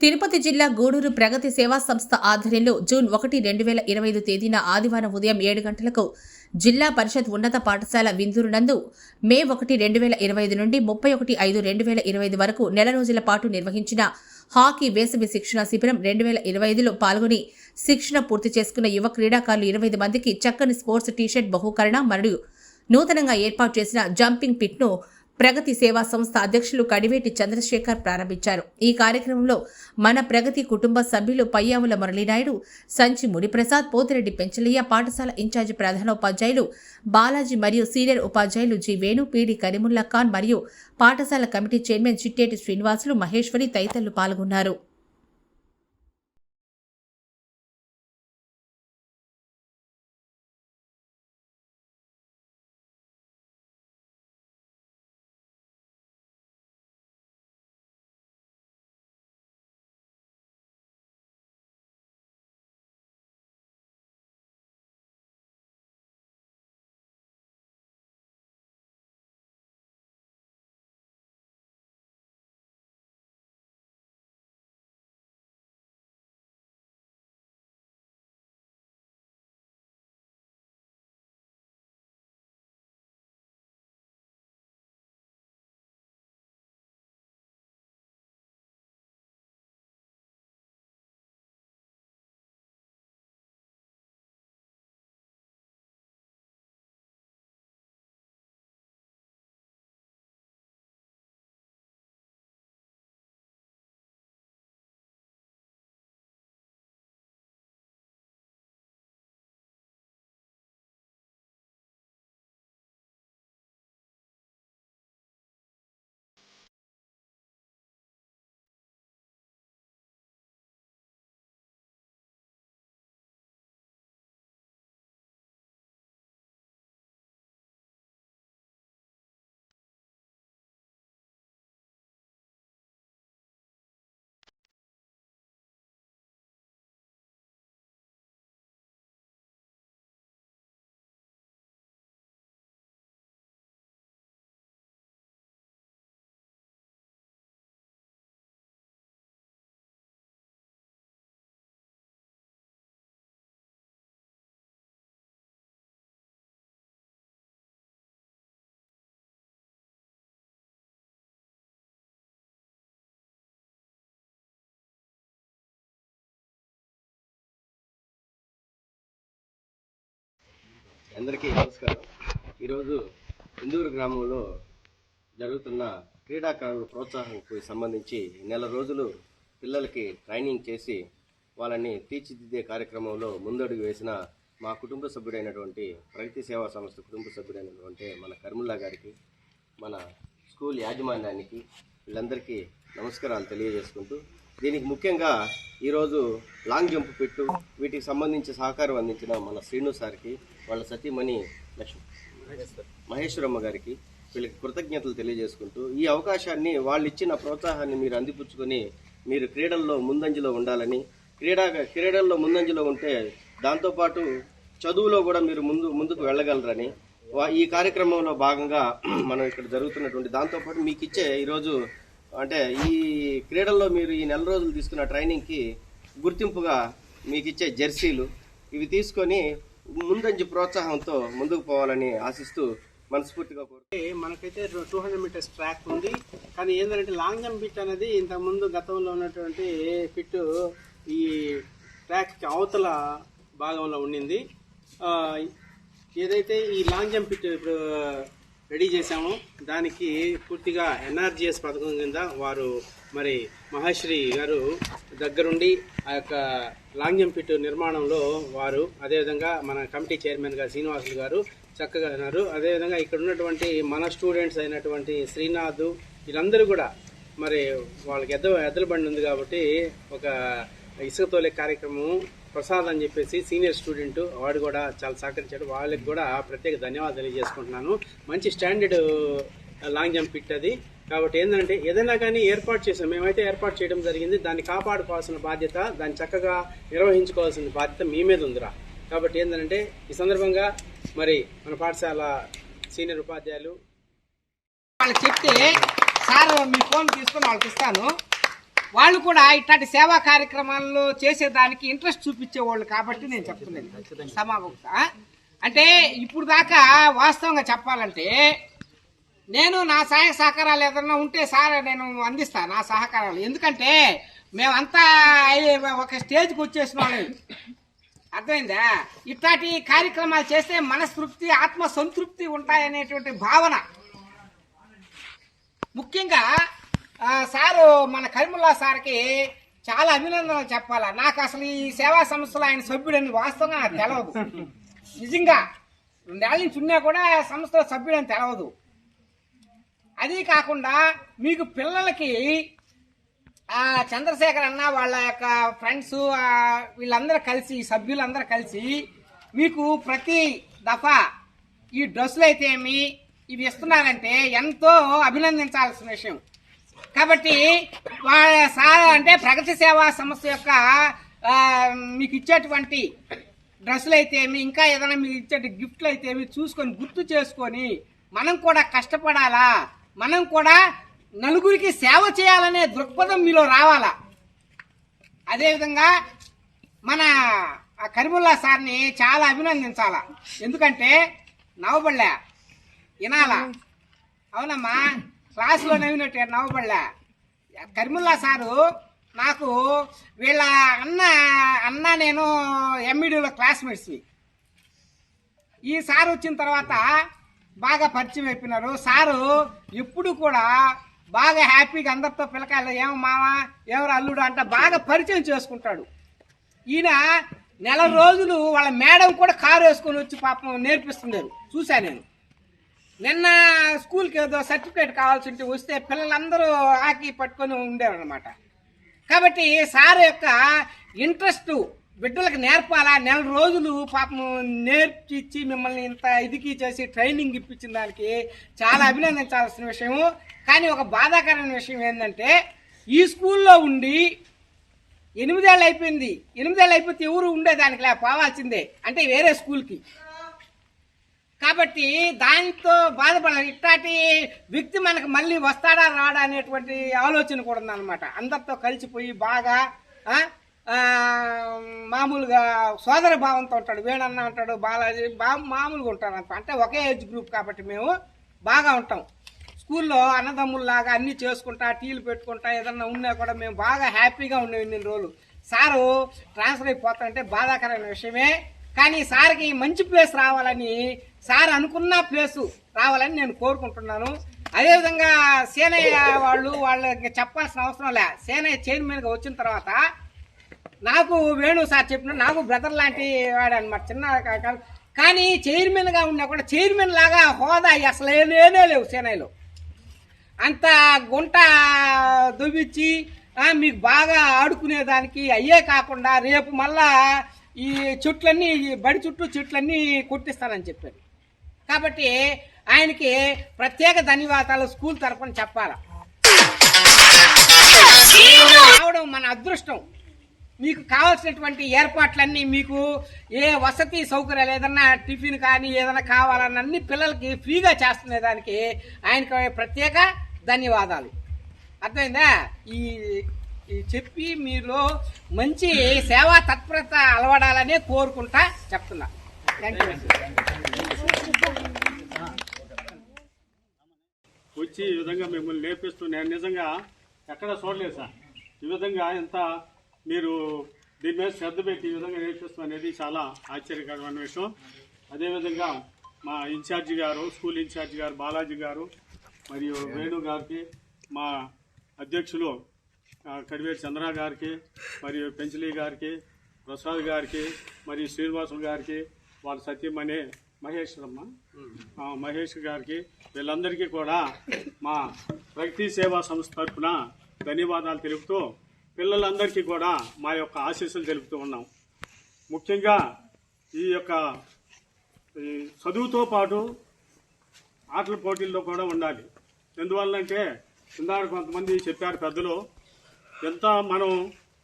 తిరుపతి జిల్లా గూడూరు ప్రగతి సేవా సంస్థ ఆధ్వర్యంలో జూన్ ఒకటి రెండు వేల ఇరవై ఐదు తేదీన ఆదివారం ఉదయం ఏడు గంటలకు జిల్లా పరిషత్ ఉన్నత పాఠశాల విందూరు నందు మే ఒకటి రెండు వేల ఇరవై ఐదు నుండి ముప్పై ఒకటి ఐదు రెండు వేల ఇరవై ఐదు వరకు నెల రోజుల పాటు నిర్వహించిన హాకీ వేసవి శిక్షణ శిబిరం రెండు వేల ఇరవై ఐదులో పాల్గొని శిక్షణ పూర్తి చేసుకున్న యువ క్రీడాకారులు ఇరవై ఐదు మందికి చక్కని స్పోర్ట్స్ టీషర్ట్ బహుకరణ మరియు నూతనంగా ఏర్పాటు చేసిన జంపింగ్ పిట్ను ప్రగతి సేవా సంస్థ అధ్యక్షులు కడివేటి చంద్రశేఖర్ ప్రారంభించారు. ఈ కార్యక్రమంలో మన ప్రగతి కుటుంబ సభ్యులు పయ్యావుల మురళీనాయుడు సంచి ముడిప్రసాద్ పోతిరెడ్డి పెంచలయ్య పాఠశాల ఇన్ఛార్జి ప్రధానోపాధ్యాయులు బాలాజీ మరియు సీనియర్ ఉపాధ్యాయులు జి వేణు పీడి కరీముల్లా ఖాన్ మరియు పాఠశాల కమిటీ చైర్మన్ చిట్టేటి శ్రీనివాసులు మహేశ్వరి తదితరులు పాల్గొన్నారు. అందరికీ నమస్కారం. ఈరోజు ఇందూరు గ్రామంలో జరుగుతున్న క్రీడాకారుల ప్రోత్సాహంకు సంబంధించి నెల రోజులు పిల్లలకి ట్రైనింగ్ చేసి వాళ్ళని తీర్చిదిద్దే కార్యక్రమంలో ముందడుగు వేసిన మా కుటుంబ సభ్యుడైనటువంటి ప్రగతి సేవా సంస్థ కుటుంబ సభ్యుడైనటువంటి మన కర్ముల్లా గారికి మన స్కూల్ యాజమాన్యానికి వీళ్ళందరికీ నమస్కారాలు తెలియజేసుకుంటూ దీనికి ముఖ్యంగా ఈరోజు లాంగ్ జంప్ పెట్టు వీటికి సంబంధించి సహకారం అందించిన మన శ్రీను సార్కి వాళ్ళ సతీమణి లక్ష్మి మహేశ్వరమ్మ గారికి వీళ్ళకి కృతజ్ఞతలు తెలియజేసుకుంటూ ఈ అవకాశాన్ని వాళ్ళు ఇచ్చిన ప్రోత్సాహాన్ని మీరు అందిపుచ్చుకొని మీరు క్రీడల్లో ముందంజలో ఉండాలని క్రీడా క్రీడల్లో ముందంజలో ఉంటే దాంతోపాటు చదువులో కూడా మీరు ముందు ముందుకు వెళ్ళగలరని వా- ఈ కార్యక్రమంలో భాగంగా మనం ఇక్కడ జరుగుతున్నటువంటి దాంతోపాటు మీకు ఇచ్చే ఈరోజు అంటే ఈ క్రీడల్లో మీరు ఈ నెల రోజులు తీసుకున్న ట్రైనింగ్కి గుర్తింపుగా మీకు ఇచ్చే జెర్సీలు ఇవి తీసుకొని ముందంజి ప్రోత్సాహంతో ముందుకు పోవాలని ఆశిస్తూ మనస్ఫూర్తిగా కోరు మనకైతే టూ హండ్రెడ్ మీటర్స్ ట్రాక్ ఉంది. కానీ ఏంటంటే లాంగ్ జంప్ బిట్ అనేది ఇంతకుముందు గతంలో ఉన్నటువంటి ఫిట్ ఈ ట్రాక్కి అవతల భాగంలో ఉండింది. ఏదైతే ఈ లాంగ్ జంప్ పిట్ ఇప్పుడు రెడీ చేశామో దానికి పూర్తిగా ఎన్ఆర్జిఎస్ పథకం కింద వారు మరి మహాశ్రీ గారు దగ్గరుండి ఆ యొక్క లాంగ్ జంప్ పిట్ నిర్మాణంలో వారు అదేవిధంగా మన కమిటీ చైర్మన్ గారు శ్రీనివాసులు గారు చక్కగా ఉన్నారు. అదేవిధంగా ఇక్కడ ఉన్నటువంటి మన స్టూడెంట్స్ అయినటువంటి శ్రీనాథ్ వీళ్ళందరూ కూడా మరి వాళ్ళకి ఎద్ద ఎద్దల బండి ఉంది కాబట్టి ఒక ఇసుక తోలే కార్యక్రమం ప్రసాద్ అని చెప్పేసి సీనియర్ స్టూడెంట్ వాడు కూడా చాలా సహకరించాడు. వాళ్ళకి కూడా ప్రత్యేక ధన్యవాదాలు తెలియజేసుకుంటున్నాను. మంచి స్టాండర్డ్ లాంగ్ జంప్ పిట్ అది. కాబట్టి ఏంటంటే ఏదైనా కానీ ఏర్పాటు చేసాం మేమైతే ఏర్పాటు చేయడం జరిగింది. దాన్ని కాపాడుకోవాల్సిన బాధ్యత దాన్ని చక్కగా నిర్వహించుకోవాల్సిన బాధ్యత మీ మీద ఉందిరా. కాబట్టి ఏంటంటే ఈ సందర్భంగా మరి మన పాఠశాల సీనియర్ ఉపాధ్యాయులు వాళ్ళకి చెప్తే సార్ మీ ఫోన్ తీసుకొని వాళ్ళకి ఇస్తాను. వాళ్ళు కూడా ఇట్లాంటి సేవా కార్యక్రమాల్లో చేసేదానికి ఇంట్రెస్ట్ చూపించేవాళ్ళు కాబట్టి నేను చెప్తున్నాను. సమాపక అంటే ఇప్పుడు దాకా వాస్తవంగా చెప్పాలంటే నేను నా సహాయ సహకారాలు ఏదన్నా ఉంటే సార్ నేను అందిస్తాను నా సహకారాలు. ఎందుకంటే మేమంతా ఒక స్టేజ్కి వచ్చేసిన అర్థమైందా? ఇట్లాంటి కార్యక్రమాలు చేస్తే మనస్తృప్తి ఆత్మ సంతృప్తి ఉంటాయనేటువంటి భావన. ముఖ్యంగా సారు మన కరిముల్లా సార్కి చాలా అభినందనలు చెప్పాలా. నాకు అసలు ఈ సేవా సంస్థలో ఆయన సభ్యుడని వాస్తవంగా నాకు తెలవదు. నిజంగా రెండేళ్ళ నుంచి ఉన్నా కూడా సంస్థలో సభ్యుడని తెలవదు. అది కాకుండా మీకు పిల్లలకి చంద్రశేఖర్ అన్న వాళ్ళ యొక్క ఫ్రెండ్స్ వీళ్ళందరూ కలిసి సభ్యులందరూ కలిసి మీకు ప్రతి దఫా ఈ డ్రెస్సులు అయితే ఏమి? ఇవి ఇస్తున్నారంటే ఎంతో అభినందించాల్సిన విషయం. కాబట్టి వాళ్ళ సార్ అంటే ప్రగతి సేవా సంస్థ యొక్క మీకు ఇచ్చేటువంటి డ్రెస్సులు అయితే ఏమి? ఇంకా ఏదైనా మీకు ఇచ్చే గిఫ్ట్లు అయితే ఏమి? చూసుకొని గుర్తు చేసుకొని మనం కూడా కష్టపడాలా? మనం కూడా నలుగురికి సేవ చేయాలనే దృక్పథం మీలో రావాలా? అదేవిధంగా మన ఆ కరిముల్లా సార్ని చాలా అభినందించాలా? ఎందుకంటే నవ్వబడలే. వినాలా? అవునమ్మా క్లాసులో నవ్వినట్టు నవ్వబడలే. కరిముల్లా సారు నాకు వీళ్ళ అన్న అన్న నేను ఎంఈడీలో క్లాస్మేట్స్వి ఈ సార్ వచ్చిన తర్వాత బాగా పరిచయం అయిపోయినారు. సారు ఇప్పుడు కూడా బాగా హ్యాపీగా అందరితో పిల్లకాయలు ఏం మామ ఎవరు అల్లుడు అంట బాగా పరిచయం చేసుకుంటాడు. ఈయన నెల రోజులు వాళ్ళ మేడం కూడా కారు వేసుకొని వచ్చి పాపం నేర్పిస్తున్నారు చూశాను నేను. నిన్న స్కూల్కి ఏదో సర్టిఫికేట్ కావాల్సి ఉంటే వస్తే పిల్లలందరూ ఆకి పట్టుకొని ఉండేవారు అనమాట కాబట్టి సార్ యొక్క ఇంట్రెస్ట్ బిడ్డలకు నేర్పాలా? నెల రోజులు పాపం నేర్పించి మిమ్మల్ని ఇంత ఇదికి చేసి ట్రైనింగ్ ఇప్పించిన దానికి చాలా అభినందించాల్సిన విషయము కానీ ఒక బాధాకరమైన విషయం ఏంటంటే ఈ స్కూల్లో ఉండి ఎనిమిదేళ్ళు అయిపోయింది. ఎనిమిదేళ్ళు అయిపోతే ఎవరు ఉండేదానికి లే పోవాల్సిందే. అంటే వేరే స్కూల్కి. కాబట్టి దాంతో బాధపడాలి ఇట్లాంటి వ్యక్తి మనకు మళ్ళీ వస్తాడా రాడా అనేటువంటి ఆలోచన కూడా ఉందన్నమాట. అందరితో కలిసిపోయి బాగా మామూలుగా సోదర భావంతో ఉంటాడు వేణన్న ఉంటాడు బాలాజీ బా మామూలుగా ఉంటారు అనమాట. అంటే ఒకే ఏజ్ గ్రూప్ కాబట్టి మేము బాగా ఉంటాం. స్కూల్లో అన్నదమ్ముల్లాగా అన్ని చేసుకుంటా టీలు పెట్టుకుంటా ఏదన్నా ఉన్నా కూడా మేము బాగా హ్యాపీగా ఉండేవి ఇన్ని రోజులు. సారు ట్రాన్స్ఫర్ అయిపోతారంటే బాధాకరమైన విషయమే. కానీ సార్కి మంచి ప్లేస్ రావాలని సార్ అనుకున్న ప్లేసు రావాలని నేను కోరుకుంటున్నాను. అదేవిధంగా సేనయ్య వాళ్ళు వాళ్ళకి చెప్పాల్సిన అవసరం లే. సేనయ్య చైర్మన్గా వచ్చిన తర్వాత నాకు వేణు సార్ చెప్పిన నాకు బ్రదర్ లాంటి వాడు అనమాట చిన్న కానీ చైర్మన్గా ఉన్నా కూడా చైర్మన్ లాగా హోదా అసలు లేనే లేవు సేనయ్యలో. అంత గుంట దువ్విచ్చి మీకు బాగా ఆడుకునేదానికి అయ్యే కాకుండా రేపు మళ్ళా ఈ చెట్లన్నీ ఈ బడి చుట్టూ చెట్లన్నీ కొట్టిస్తానని చెప్పారు కాబట్టి ఆయనకి ప్రత్యేక ధన్యవాదాలు స్కూల్ తరఫున చెప్పాల. మీకు కావాల్సినటువంటి ఏర్పాట్లన్నీ మీకు ఏ వసతి సౌకర్యాలు ఏదన్నా టిఫిన్ కానీ ఏదైనా కావాలన్నీ పిల్లలకి ఫ్రీగా చేస్తున్న దానికి ఆయనకి ప్రత్యేక ధన్యవాదాలు. అర్థమైందా? ఈ ఈ చెప్పి మీలో మంచి సేవా తత్పరత అలవడాలనే కోరుకుంటా చెప్తున్నా. వచ్చి ఈ విధంగా మిమ్మల్ని నేర్పిస్తూ నేను నిజంగా ఎక్కడ చూడలేదు సార్. ఈ విధంగా ఎంత మీరు దీని మీద శ్రద్ధ పెట్టి ఈ విధంగా నేర్పిస్తాం అనేది చాలా ఆశ్చర్యకరమైన విషయం. అదేవిధంగా మా ఇన్ఛార్జి గారు స్కూల్ ఇన్ఛార్జి గారు బాలాజీ గారు మరియు వేణు గారికి మా అధ్యక్షులు ఆ, కడివేటి చంద్ర గారికి మరియు పెంచలీ గారికి ప్రసాద్ గారికి మరియు శ్రీనివాసులు గారికి వాళ్ళ సత్యమణి మహేష్ మహేష్ గారికి వీళ్ళందరికీ కూడా మా ప్రగతి సేవా సంస్థ తరఫున ధన్యవాదాలు తెలుపుతూ పిల్లలందరికీ కూడా మా యొక్క ఆశీస్సులు తెలుపుతూ ఉన్నాం. ముఖ్యంగా ఈ యొక్క ఈ చదువుతో పాటు ఆటల పోటీల్లో కూడా ఉండాలి. ఎందువల్లంటే ఇందాక కొంతమంది చెప్పారు పెద్దలు ఎంత మనం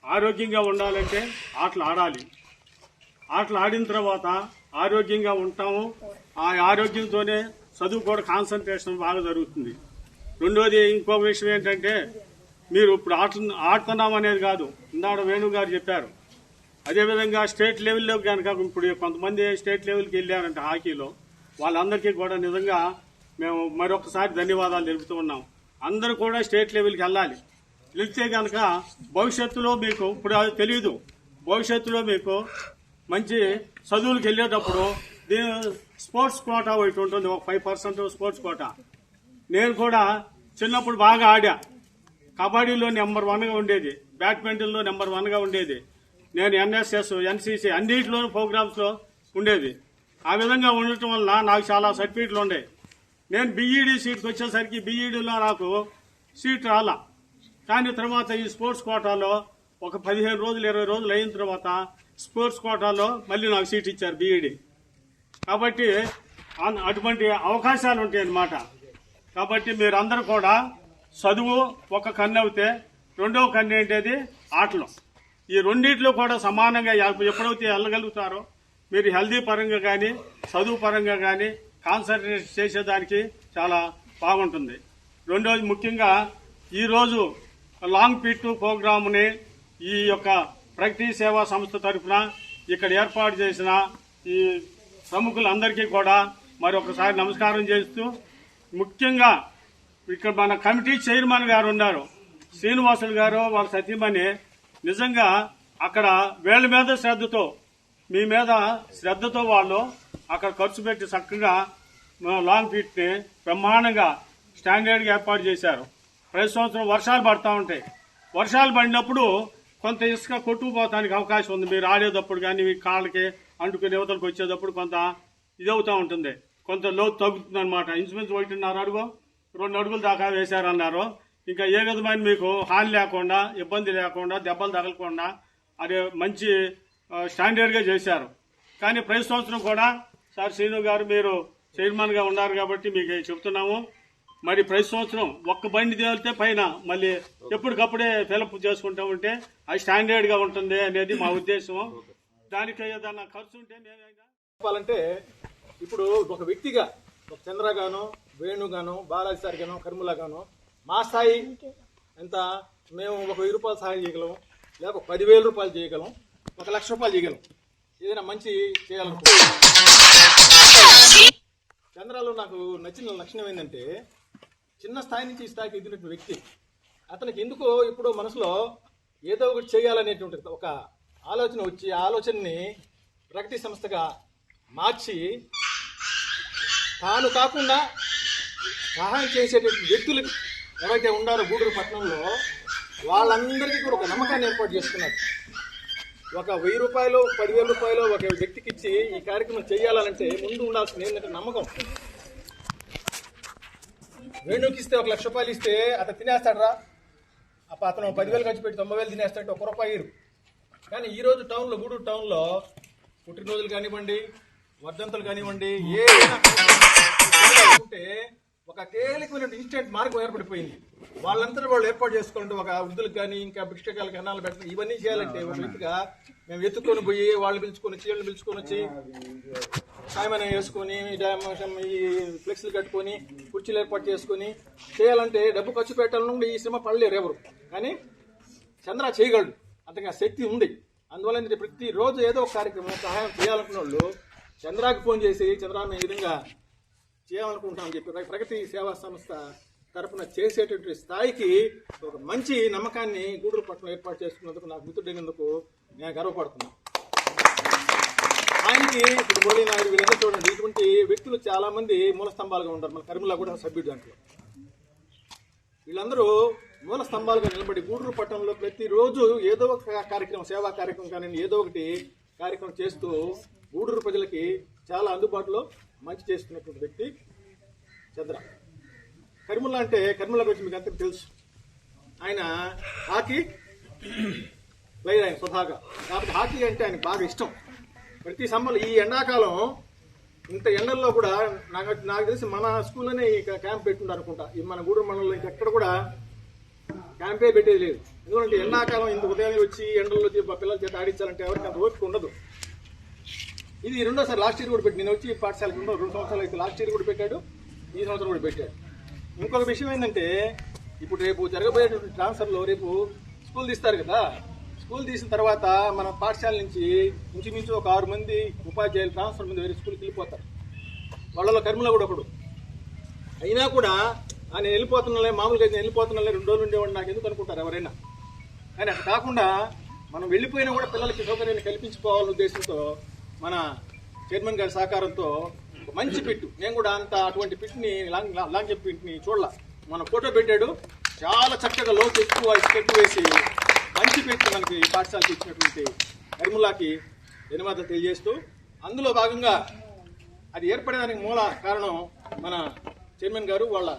ఆరోగ్యంగా ఉండాలంటే ఆటలు ఆడాలి. ఆటలు ఆడిన తర్వాత ఆరోగ్యంగా ఉంటాము. ఆ ఆరోగ్యంతోనే చదువు కూడా కాన్సన్ట్రేషన్ బాగా జరుగుతుంది. రెండోది ఇంకొక విషయం ఏంటంటే మీరు ఇప్పుడు ఆట ఆడుతున్నాం అనేది కాదు. ఇందాడ వేణు గారు చెప్పారు. అదేవిధంగా స్టేట్ లెవెల్లో కనుక ఇప్పుడు కొంతమంది స్టేట్ లెవెల్కి వెళ్ళారంటే హాకీలో. వాళ్ళందరికీ కూడా నిజంగా మేము మరొకసారి ధన్యవాదాలు తెలుపుతూ ఉన్నాం. అందరూ కూడా స్టేట్ లెవెల్కి వెళ్ళాలి. వెళ్తే కనుక భవిష్యత్తులో మీకు ఇప్పుడు అది తెలియదు భవిష్యత్తులో మీకు మంచి చదువులకు వెళ్ళేటప్పుడు దీని స్పోర్ట్స్ కోటా ఒకటి ఉంటుంది. ఒక ఫైవ్ పర్సెంట్ స్పోర్ట్స్ కోటా. నేను కూడా చిన్నప్పుడు బాగా ఆడా. కబడ్డీలో నెంబర్ వన్గా ఉండేది బ్యాడ్మింటన్లో నెంబర్ వన్గా ఉండేది నేను ఎన్ఎస్ఎస్ ఎన్సీసీ అన్నింటిలో ప్రోగ్రామ్స్లో ఉండేది. ఆ విధంగా ఉండటం వల్ల నాకు చాలా సర్టిఫికెట్లు ఉండేవి నేను బీఈడీ సీట్కి వచ్చేసరికి బీఈడీలో నాకు సీట్ రాలా. కానీ తర్వాత ఈ స్పోర్ట్స్ కోటాలో ఒక పదిహేను రోజులు ఇరవై రోజులు అయిన తర్వాత స్పోర్ట్స్ కోటాలో మళ్ళీ నాకు సీట్ ఇచ్చారు బీఈడీ. కాబట్టి అటువంటి అవకాశాలు ఉంటాయి అన్నమాట కాబట్టి మీరందరూ కూడా చదువు ఒక కన్ను అవుతే రెండవ కన్ను ఏంటది? ఆటలు. ఈ రెండిట్లో కూడా సమానంగా ఎప్పుడైతే వెళ్ళగలుగుతారో మీరు హెల్దీ పరంగా కానీ చదువు పరంగా కానీ కాన్సన్ట్రేట్ చేసేదానికి చాలా బాగుంటుంది. రెండోది ముఖ్యంగా ఈరోజు లాంగ్ పిట్ ప్రోగ్రామ్ని ఈ యొక్క ప్రగతి సేవా సంస్థ తరఫున ఇక్కడ ఏర్పాటు చేసిన ఈ ప్రముఖులందరికీ కూడా మరొకసారి నమస్కారం చేస్తూ ముఖ్యంగా ఇక్కడ మన కమిటీ చైర్మన్ గారు ఉన్నారు. శ్రీనివాసులు గారు వాళ్ళ సతీమణి. నిజంగా అక్కడ వీళ్ళ మీద శ్రద్ధతో మీ మీద శ్రద్ధతో వాళ్ళు అక్కడ ఖర్చు పెట్టి చక్కగా లాంగ్ ఫీట్ని బ్రహ్మాండంగా స్టాండర్డ్గా ఏర్పాటు చేశారు. ప్రతి సంవత్సరం వర్షాలు పడతా ఉంటాయి. వర్షాలు పడినప్పుడు కొంత ఇసుక కొట్టుకుపోతానికి అవకాశం ఉంది. మీరు ఆడేటప్పుడు కానీ మీ కాళ్ళకి అంటుకుని యువతలకు వచ్చేటప్పుడు కొంత ఇదవుతూ ఉంటుంది. కొంత లోతు తగ్గుతుంది అనమాట ఇంచుమించు ఒకటిన్నర అడుగు. రెండు అడుగుల దాకా వేశారన్నారు. ఇంకా ఏ విధమైన మీకు హాని లేకుండా ఇబ్బంది లేకుండా దెబ్బలు తగలకుండా అది మంచి స్టాండర్డ్గా చేశారు. కానీ ప్రతి సంవత్సరం కూడా సార్ శ్రీను గారు మీరు చైర్మన్గా ఉన్నారు కాబట్టి మీకు చెప్తున్నాము. మరి ప్రతి సంవత్సరం ఒక్క బండి తేలితే పైన మళ్ళీ ఎప్పటికప్పుడే ఫిలప్ చేసుకుంటా ఉంటే అది స్టాండర్డ్గా ఉంటుంది అనేది మా ఉద్దేశం దానికి ఏదన్నా ఖర్చు ఉంటే నేనైనా చెప్పాలంటే ఇప్పుడు ఒక వ్యక్తిగా ఒక చంద్ర గాను వేణుగాను బాలాజీ సార్ గాను కర్ముల గాను మా స్థాయి ఎంత? మేము ఒక వెయ్యి రూపాయలు సహాయం చేయగలం లేక పదివేల రూపాయలు చేయగలం ఒక లక్ష రూపాయలు చేయగలం ఏదైనా మంచి చేయాలనుకుంటున్నాం చంద్రాలో నాకు నచ్చిన లక్షణం ఏంటంటే చిన్న స్థాయి నుంచి ఈ స్థాయికి ఎదిగినటువంటి వ్యక్తి. అతనికి ఎందుకో ఇప్పుడు మనసులో ఏదో ఒకటి చేయాలనేటువంటి ఒక ఆలోచన వచ్చి ఆ ఆలోచనని ప్రగతి సంస్థగా మార్చి తాను కాకుండా సహాయం చేసేటటువంటి వ్యక్తులు ఎవరైతే ఉన్నారో గూడూరు పట్టణంలో వాళ్ళందరికీ కూడా ఒక నమ్మకాన్ని ఏర్పాటు చేసుకున్నారు. ఒక వెయ్యి రూపాయలు పదివేల రూపాయలు ఒక వ్యక్తికి ఇచ్చి ఈ కార్యక్రమం చేయాలంటే ముందు ఉండాల్సింది ఏంటంటే నమ్మకం. వేణుకి ఇస్తే ఒక లక్ష రూపాయలు ఇస్తే అతను తినేస్తాడరా. అప్ప అతను పదివేలు ఖర్చు పెట్టి తొంభై వేలు తినేస్తాడంటే ఒక రూపాయి కానీ ఈరోజు టౌన్లో గూడూరు టౌన్లో పుట్టినరోజులు కానివ్వండి వర్ధంతులు కానివ్వండి ఏ ఉంటే ఒక తేలికమైన ఇన్స్టెంట్ మార్గం ఏర్పడిపోయింది. వాళ్ళంతా వాళ్ళు ఏర్పాటు చేసుకోవాలంటే ఒక వృద్ధులకు కానీ ఇంకా భిక్షకాలకి అన్నాలు పెట్టడం ఇవన్నీ చేయాలంటే ఒక వ్యక్తిగా మేము ఎత్తుకొని పోయి వాళ్ళు పిలుచుకొని వీళ్ళని పిలుచుకొని వచ్చి సాయమనం వేసుకొని ఈ ఫ్లెక్స్లు కట్టుకొని కుర్చీలు ఏర్పాటు చేసుకొని చేయాలంటే డబ్బు ఖర్చు పెట్టాలని ఈ శ్రమ పడలేరు ఎవరు. కానీ చంద్ర చేయగలడు. అంతగా శక్తి ఉంది. అందువల్ల ఏంటంటే ప్రతి రోజు ఏదో ఒక కార్యక్రమం సహాయం చేయాలనుకున్న వాళ్ళు చంద్రాకి ఫోన్ చేసి చంద్ర మేము ఈ విధంగా చేయాలనుకుంటున్నామని చెప్పి ప్రగతి సేవా సంస్థ తరఫున చేసేటటువంటి స్థాయికి ఒక మంచి నమ్మకాన్ని గూడూరు పట్టణం ఏర్పాటు చేసుకున్నందుకు నాకు మిత్రుడైనందుకు నేను గర్వపడుతున్నాను. ఆయనకి ఇప్పుడు మోడీ నాయుడు వీళ్ళందరూ చూడండి ఇటువంటి వ్యక్తులు చాలామంది మూల స్తంభాలుగా ఉంటారు మన కరిమల కూడా సభ్యుడు దాంట్లో. వీళ్ళందరూ మూల స్తంభాలుగా నిలబడి గూడూరు పట్టణంలో ప్రతిరోజు ఏదో ఒక కార్యక్రమం సేవా కార్యక్రమం కానీ ఏదో ఒకటి కార్యక్రమం చేస్తూ గూడూరు ప్రజలకి చాలా అందుబాటులో మంచి చేసుకున్నటువంటి వ్యక్తి చంద్ర. కర్ముల అంటే కర్ముల గురించి మీకు అందరికీ తెలుసు. ఆయన హాకీ ప్లేయర్ ఆయన స్వతహాగా. కాబట్టి హాకీ అంటే ఆయనకు బాగా ఇష్టం. ప్రతి సమ్మర్ ఈ ఎండాకాలం ఇంత ఎండల్లో కూడా నాకు నాకు తెలిసి మన స్కూల్లోనే ఈ క్యాంప్ పెట్టుండ అనుకుంటా. ఈ మన గూడూరు మండలంలో ఇంకెక్కడ కూడా క్యాంపే పెట్టేది లేదు. ఎందుకంటే ఎండాకాలం ఇంత ఉదయాన్నే వచ్చి ఎండల్లో వచ్చి పిల్లల చేత ఆడించాలంటే ఎవరికి అంత ఓపిక ఉండదు. ఇది రెండోసారి లాస్ట్ ఇయర్ కూడా పెట్టి నేను వచ్చి పాఠశాలకు రెండో రెండు సంవత్సరాలు అయితే లాస్ట్ ఇయర్ కూడా పెట్టాడు. ఈ సంవత్సరం కూడా పెట్టాడు. ఇంకొక విషయం ఏంటంటే ఇప్పుడు రేపు జరగబోయేటువంటి ట్రాన్స్ఫర్లో రేపు స్కూల్ తీస్తారు కదా. స్కూల్ తీసిన తర్వాత మన పాఠశాల నుంచి ఇంచుమించు ఒక ఆరు మంది ఉపాధ్యాయులు ట్రాన్స్ఫర్ మీద వేరే స్కూల్కి వెళ్ళిపోతారు. వాళ్ళలో కర్మలో కూడా ఒకడు. అయినా కూడా ఆయన వెళ్ళిపోతున్నాలే మామూలుగా నేను వెళ్ళిపోతున్నాలే రెండు రోజులు ఉండేవాడు నాకు ఎందుకు అనుకుంటారు ఎవరైనా? కానీ అట్లా కాకుండా మనం వెళ్ళిపోయినా కూడా పిల్లలకి సౌకర్యాన్ని కల్పించుకోవాలనే ఉద్దేశంతో మన చైర్మన్ గారి సహకారంతో ఒక మంచి పిట్టు. నేను కూడా అంత అటువంటి పిట్ని లాంగ్ లాంగ్ చెప్పి పిట్ని చూడాల. మన ఫోటో పెట్టాడు. చాలా చక్కగా లోతు ఎక్కువ ఎక్కువ వేసి మంచి పెట్టి మనకి పాఠశాలకి ఇచ్చినటువంటి నిర్మలాకి ధన్యవాదాలు తెలియజేస్తూ అందులో భాగంగా అది ఏర్పడడానికి మూల కారణం మన చైర్మన్ గారు వాళ్ళ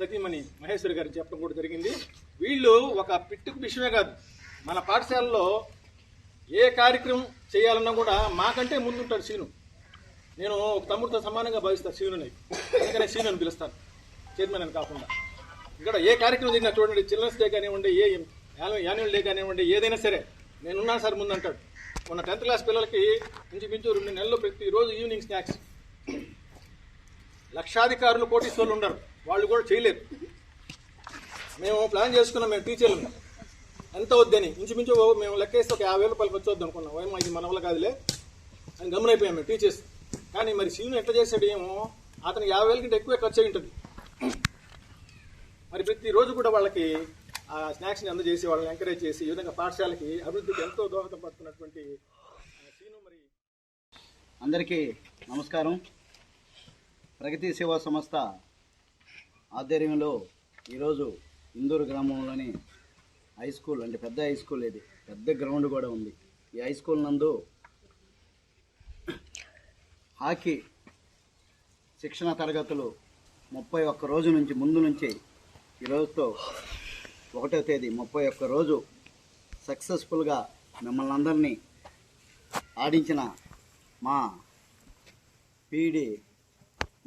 సతీమణి మహేశ్వరి గారు చెప్పడం కూడా జరిగింది. వీళ్ళు ఒక పిట్టుకు విషయమే కాదు. మన పాఠశాలలో ఏ కార్యక్రమం చేయాలన్నా కూడా మాకంటే ముందుంటాడు సీను నేను ఒక తమ్ముడితో సమానంగా భావిస్తాను సీనుని అందుకనే సీను అని పిలుస్తాను. చైర్మన్ అని కాకుండా. ఇక్కడ ఏ కార్యక్రమం జరిగినా చూడండి చిల్డ్రన్స్ డే కానివ్వండి ఏ యాన్యువల్ డే కానివ్వండి ఏదైనా సరే నేనున్నాను సార్ ముందు అంటాడు మొన్న టెన్త్ క్లాస్ పిల్లలకి ఇంచుమించు రెండు నెలలు ప్రతిరోజు ఈవినింగ్ స్నాక్స్. లక్షాధికారులు కోటీశ్వరులు ఉండరు. వాళ్ళు కూడా చేయలేరు. మేము ప్లాన్ చేసుకున్నాం మేము టీచర్లు. ఎంత వద్దని. ఇంచుమించు మేము లెక్కేస్తే ఒక యాభై వేల రూపాయలు ఖర్చు వద్దు అనుకున్నాం. ఏమో ఇది మన వల్ల కాదులే. అని గమనైపోయాం మేము టీచర్స్. కానీ మరి సీను ఎట్లా చేశాడు ఏమో అతను యాభై వేల కంటే ఎక్కువే ఖర్చు అయి ఉంటుంది. మరి ప్రతిరోజు కూడా వాళ్ళకి ఆ స్నాక్స్ని అందజేసి వాళ్ళని ఎంకరేజ్ చేసి ఈ విధంగా పాఠశాలకి అభివృద్ధికి ఎంతో దోహదపడుతున్నటువంటి ఆ, సీను మరి అందరికీ నమస్కారం. ప్రగతి సేవా సంస్థ ఆధ్వర్యంలో ఈరోజు ఇందూరు గ్రామంలోని హై స్కూల్ అంటే పెద్ద హై స్కూల్ ఇది. పెద్ద గ్రౌండ్ కూడా ఉంది. ఈ హై స్కూల్ నందు హాకీ శిక్షణ తరగతులు ముప్పై ఒక్క రోజు నుంచి ముందు నుంచి ఈ రోజుతో ఒకటో తేదీ ముప్పై ఒక్క రోజు సక్సెస్ఫుల్గా మిమ్మల్ని అందరినీ ఆడించిన మా పీడి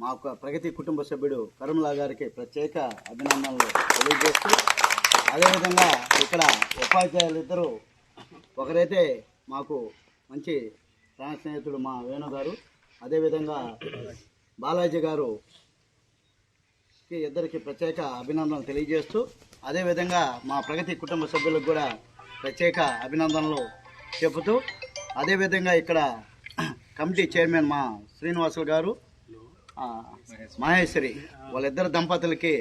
మా యొక్క ప్రగతి కుటుంబ సభ్యుడు కరుమలా గారికి ప్రత్యేక అభినందనలు తెలియజేస్తూ అదేవిధంగా ఇక్కడ ఉపాధ్యాయులు ఇద్దరు ఒకరైతే మాకు మంచి ప్రాణ స్నేహితుడు మా వేణు గారు. అదేవిధంగా బాలాజీ గారు ఇద్దరికి ప్రత్యేక అభినందనలు తెలియజేస్తూ అదేవిధంగా మా ప్రగతి కుటుంబ సభ్యులకు కూడా ప్రత్యేక అభినందనలు చెబుతూ అదేవిధంగా ఇక్కడ కమిటీ చైర్మన్ మా శ్రీనివాసులు గారు మహేశ్వరి వాళ్ళిద్దరు దంపతులకి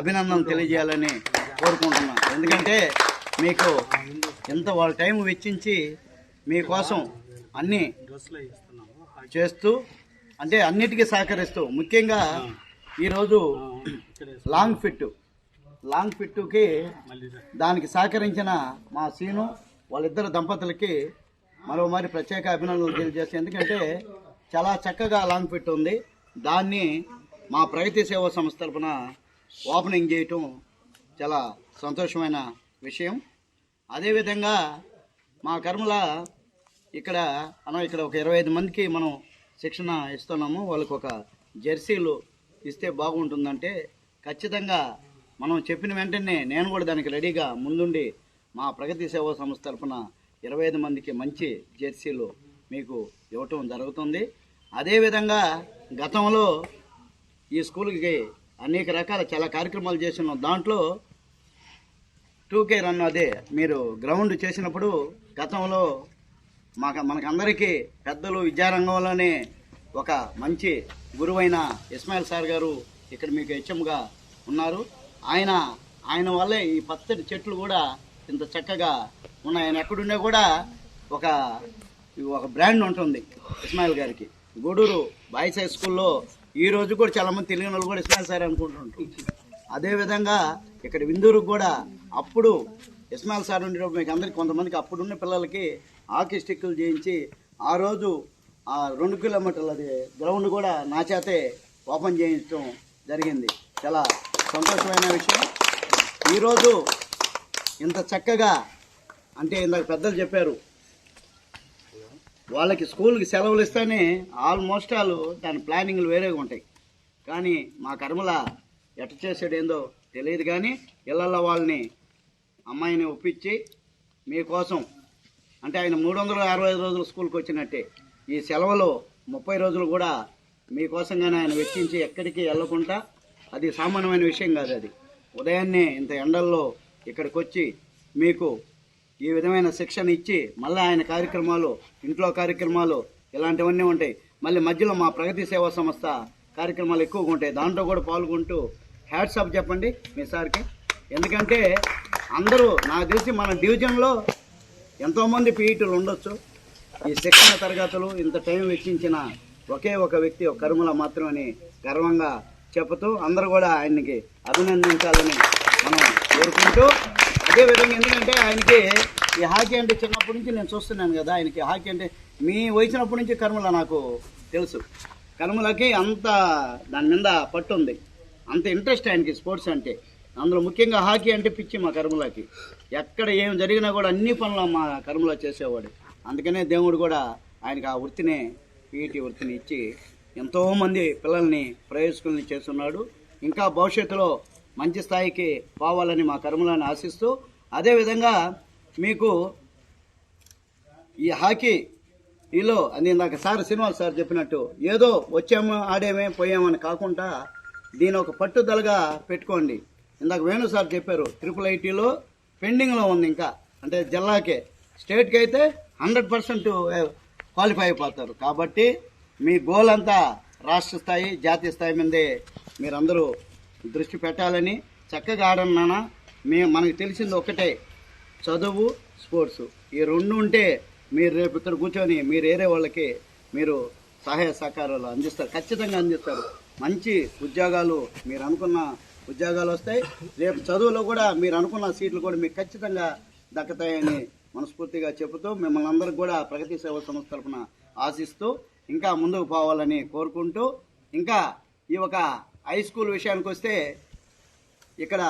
అభినందనలు తెలియజేయాలని కోరుకుంటున్నాను. ఎందుకంటే మీకు ఎంత వాళ్ళ టైం వెచ్చించి మీకోసం అన్నీ చేస్తూ అంటే అన్నిటికీ సహకరిస్తూ ముఖ్యంగా ఈరోజు లాంగ్ ఫిట్ లాంగ్ ఫిట్కి దానికి సహకరించిన మా సీను వాళ్ళిద్దరు దంపతులకి మరో మరి ప్రత్యేక అభినందనలు తెలియజేస్తాయి ఎందుకంటే చాలా చక్కగా లాంగ్ ఫిట్ ఉంది. దాన్ని మా ప్రగతి సేవా సంస్థ తరపున ఓపెనింగ్ చేయటం చాలా సంతోషమైన విషయం. అదేవిధంగా మా కర్మల ఇక్కడ మనం ఇక్కడ ఒక ఇరవై ఐదు మందికి మనం శిక్షణ ఇస్తున్నాము. వాళ్ళకి ఒక జెర్సీలు ఇస్తే బాగుంటుందంటే ఖచ్చితంగా మనం చెప్పిన వెంటనే నేను కూడా దానికి రెడీగా ముందుండి మా ప్రగతి సేవా సంస్థ తరఫున ఇరవై ఐదు మందికి మంచి జెర్సీలు మీకు ఇవ్వటం జరుగుతుంది. అదేవిధంగా గతంలో ఈ స్కూల్కి అనేక రకాల చాలా కార్యక్రమాలు చేస్తున్నాం. దాంట్లో టూ కే రన్ అదే. మీరు గ్రౌండ్ చేసినప్పుడు గతంలో మాకు మనకందరికీ పెద్దలు విద్యారంగంలోనే ఒక మంచి గురువైన ఇస్మాయిల్ సార్ గారు ఇక్కడ మీకు హెచ్ఎంగా ఉన్నారు. ఆయన ఆయన వల్లే ఈ పచ్చటి చెట్లు కూడా ఇంత చక్కగా ఉన్నాయి. ఆయన ఎక్కడున్నా కూడా ఒక ఒక బ్రాండ్ ఉంటుంది ఇస్మాయిల్ గారికి. గూడూరు బాయ్స్ హై స్కూల్లో ఈ రోజు కూడా చాలామంది తెలియని వాళ్ళు కూడా ఇస్మాయిల్ సార్ అనుకుంటుంటారు అదేవిధంగా ఇక్కడ విందూరుకు కూడా అప్పుడు ఇస్మాయిల్ సార్ ఉండేటప్పుడు మీకు అందరికి కొంతమందికి అప్పుడున్న పిల్లలకి హాకీ స్టిక్కులు చేయించి ఆ రోజు ఆ రెండు కిలోమీటర్ల అది గ్రౌండ్ కూడా నా చేతే ఓపెన్ చేయించడం జరిగింది. చాలా సంతోషమైన విషయం. ఈరోజు ఇంత చక్కగా అంటే ఇందాక పెద్దలు చెప్పారు వాళ్ళకి స్కూల్కి సెలవులు ఇస్తేనే ఆల్మోస్ట్ వాళ్ళు దాని ప్లానింగ్లు వేరేగా ఉంటాయి. కానీ మా కర్మల ఎట చేసాడు ఏందో తెలియదు కానీ ఇళ్ళల్లో వాళ్ళని అమ్మాయిని ఒప్పించి మీకోసం అంటే ఆయన మూడు వందల అరవై ఐదు రోజులు స్కూల్కి వచ్చినట్టే ఈ సెలవులు ముప్పై రోజులు కూడా మీకోసంగానే ఆయన వెచ్చించి ఎక్కడికి వెళ్ళకుండా అది సామాన్యమైన విషయం కాదు అది. ఉదయాన్నే ఇంత ఎండల్లో ఇక్కడికి వచ్చి మీకు ఈ విధమైన శిక్షణ ఇచ్చి మళ్ళీ ఆయన కార్యక్రమాలు ఇంట్లో కార్యక్రమాలు ఇలాంటివన్నీ ఉంటాయి. మళ్ళీ మధ్యలో మా ప్రగతి సేవా సంస్థ కార్యక్రమాలు ఎక్కువగా ఉంటాయి. దాంట్లో కూడా పాల్గొంటూ హ్యాట్సాప్ చెప్పండి మీ సార్కి. ఎందుకంటే అందరూ నాకు తెలిసి మన డివిజన్లో ఎంతోమంది పీఈటీలు ఉండొచ్చు. ఈ శిక్షణ తరగతులు ఇంత టైం వెచ్చించిన ఒకే ఒక వ్యక్తి ఒక కరుమల మాత్రమని గర్వంగా చెబుతూ అందరూ కూడా ఆయనకి అభినందించాలని మనం కోరుకుంటూ అదేవిధంగా ఎందుకంటే ఆయనకి ఈ హాకీ అంటే చిన్నప్పటి నుంచి నేను చూస్తున్నాను కదా ఆయనకి హాకీ అంటే మీ వయసునప్పటి నుంచి కర్మల నాకు తెలుసు. కర్మలకి అంత దాని మీద పట్టు ఉంది. అంత ఇంట్రెస్ట్ ఆయనకి స్పోర్ట్స్ అంటే. అందులో ముఖ్యంగా హాకీ అంటే పిచ్చి మా కర్మలకి. ఎక్కడ ఏం జరిగినా కూడా అన్ని పనులు మా కర్మలో చేసేవాడు. అందుకనే దేవుడు కూడా ఆయనకి ఆ వృత్తిని పీఈటీ వృత్తిని ఇచ్చి ఎంతోమంది పిల్లల్ని ప్రయోజకుల్ని చేస్తున్నాడు. ఇంకా భవిష్యత్తులో మంచి స్థాయికి పోవాలని మా కర్మలను ఆశిస్తూ అదేవిధంగా మీకు ఈ హాకీ ఈలో అది ఇందాక సార్ శ్రీనివాస్ సార్ చెప్పినట్టు ఏదో వచ్చాము ఆడేమే పోయామని కాకుండా దీని ఒక పట్టుదలగా పెట్టుకోండి. ఇందాక వేణు సార్ చెప్పారు ట్రిపుల్ ఐటీలో పెండింగ్లో ఉంది ఇంకా. అంటే జిల్లాకే. స్టేట్కి అయితే హండ్రెడ్ పర్సెంట్ క్వాలిఫై అయిపోతారు. కాబట్టి మీ గోల్ అంతా రాష్ట్ర స్థాయి జాతీయ స్థాయి మీదే మీరందరూ దృష్టి పెట్టాలని చక్కగా ఆడండి మేము మే మనకు తెలిసింది ఒకటే చదువు స్పోర్ట్స్. ఈ రెండు ఉంటే మీరు రేపు ఇక్కడ కూర్చొని మీరు ఏరే వాళ్ళకి మీరు సహాయ సహకారాలు అందిస్తారు. ఖచ్చితంగా అందిస్తారు. మంచి ఉద్యోగాలు మీరు అనుకున్న ఉద్యోగాలు వస్తాయి. రేపు చదువులో కూడా మీరు అనుకున్న సీట్లు కూడా మీకు ఖచ్చితంగా దక్కుతాయని మనస్ఫూర్తిగా చెబుతూ మిమ్మల్ని అందరికి కూడా ప్రగతి సేవ సంస్థ తరఫున ఆశిస్తూ ఇంకా ముందుకు పోవాలని కోరుకుంటూ ఇంకా ఈ ఒక హై స్కూల్ విషయానికి వస్తే ఇక్కడ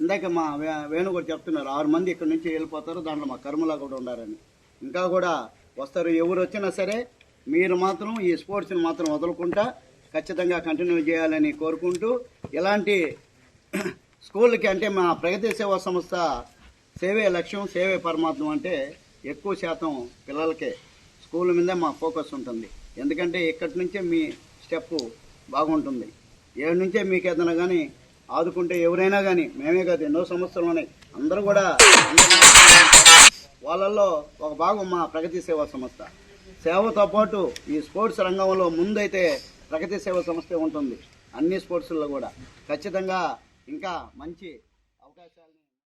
ఇందాక మా వేణుగోడు వేణు కూడా చెప్తున్నారు ఆరు మంది ఇక్కడ నుంచి వెళ్ళిపోతారు దాంట్లో మా కర్మలా కూడా ఉండారని ఇంకా కూడా వస్తారు ఎవరు వచ్చినా సరే మీరు మాత్రం ఈ స్పోర్ట్స్ని మాత్రం వదలకుండా ఖచ్చితంగా కంటిన్యూ చేయాలని కోరుకుంటూ ఇలాంటి స్కూల్కి అంటే మా ప్రగతి సేవా సంస్థ సేవే లక్ష్యం సేవే పరమాత్మ అంటే ఎక్కువ శాతం పిల్లలకే. స్కూల్ మీదే మా ఫోకస్ ఉంటుంది. ఎందుకంటే ఇక్కడి నుంచే మీ స్టెప్ బాగుంటుంది. ఏడు నుంచే మీకు ఏదైనా కానీ ఆదుకుంటే ఎవరైనా కానీ మేమే కాదు ఎన్నో సంవత్సరాలు ఉన్నాయి. అందరూ కూడా వాళ్ళల్లో ఒక భాగం మా ప్రగతి సేవా సంస్థ. సేవతో పాటు ఈ స్పోర్ట్స్ రంగంలో ముందైతే ప్రగతి సేవా సంస్థ ఉంటుంది. అన్ని స్పోర్ట్స్లో కూడా. ఖచ్చితంగా ఇంకా మంచి